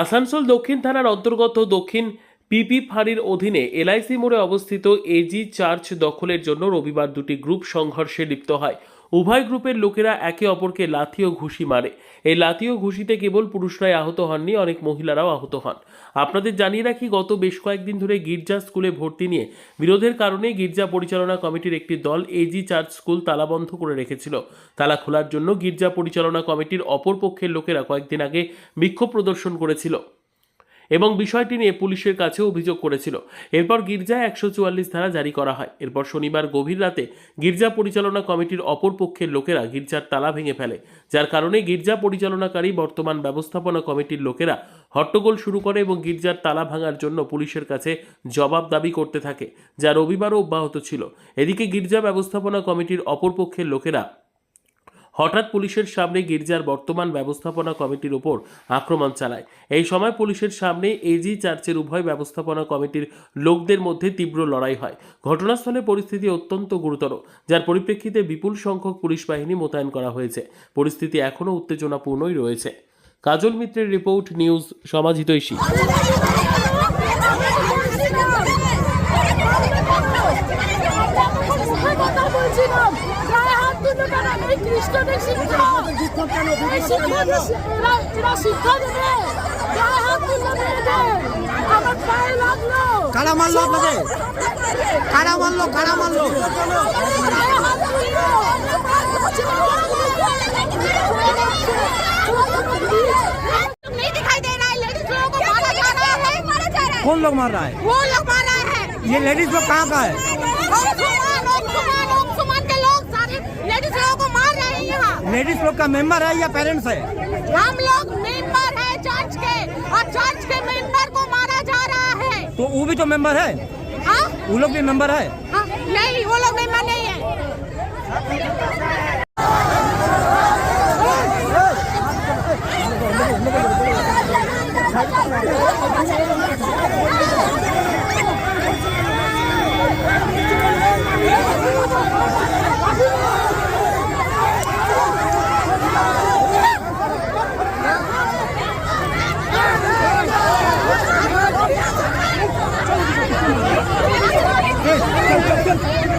আসানসোল দক্ষিণ থানার অন্তর্গত দক্ষিণ পিপি ফাঁড়ির অধীনে এলআইসি মোড়ে অবস্থিত এজি চার্চ দখলের জন্য রবিবার দুটি গ্রুপ সংঘর্ষে লিপ্ত হয়। উভয় গ্রুপের লোকেরা একে অপরকে লাথি ও ঘুষি মারে। এই লাথি ও ঘুষিতে কেবল পুরুষরাই আহত হননি, অনেক মহিলারাও আহত হন। আপনাদের জানিয়ে রাখি, গত বেশ কয়েকদিন ধরে গির্জা স্কুলে ভর্তি নিয়ে বিরোধের কারণে গির্জা পরিচালনা কমিটির একটি দল এজি চার্চ স্কুল তালাবন্ধ করে রেখেছিল। তালা খোলার জন্য গির্জা পরিচালনা কমিটির অপর পক্ষের লোকেরা কয়েকদিন আগে বিক্ষোভ প্রদর্শন করেছিল। এবং বিষয়টি নিয়ে পুলিশের কাছে অভিযোগ করেছিল। এরপর গির্জায় একশো চুয়াল্লিশ ধারা জারি করা হয়। এরপর শনিবার গভীর রাতে গির্জা পরিচালনা কমিটির অপর পক্ষের লোকেরা গির্জার তালা ভেঙে ফেলে। যার কারণে গির্জা পরিচালনাকারী বর্তমান ব্যবস্থাপনা কমিটির লোকেরা হট্টগোল শুরু করে এবং গির্জার তালা ভাঙার জন্য পুলিশের কাছে জবাব দাবি করতে থাকে, যা রবিবারও অব্যাহত ছিল। এদিকে গির্জা ব্যবস্থাপনা কমিটির অপর পক্ষের লোকেরা হঠাৎ পুলিশের সামনে গির্জার বর্তমান ব্যবস্থাপনা কমিটির ওপর আক্রমণ চালায়। এই সময় পুলিশের সামনে এজি চার্চের উভয় ব্যবস্থাপনা কমিটির লোকদের মধ্যে তীব্র লড়াই হয়। ঘটনাস্থলে পরিস্থিতি অত্যন্ত গুরুতর, যার পরিপ্রেক্ষিতে বিপুল সংখ্যক পুলিশ বাহিনী মোতায়েন করা হয়েছে। পরিস্থিতি এখনও উত্তেজনাপূর্ণই রয়েছে। কাজল মিত্রের রিপোর্ট নিউজ সমাজিতৈষী मारा जा रहा है मारा जा रहा है कौन लोग मार रहा है वो लोग मार रहे हैं ये लेडीज लोग कहाँ का है ओम सुमान ओम सुमान ओम सुमान के लोग सारे लेडीज लोगों को मार रहे हैं यहाँ लेडीज़ लोग का मेंबर है या पेरेंट्स है? हम लोग मेंबर है चर्च के और चर्च के मेंबर को मारा जा रहा है। तो वो भी तो मेंबर है? हाँ? वो लोग भी मेंबर है? हाँ नहीं वो लोग मेंबर नहीं है। Come on, come on.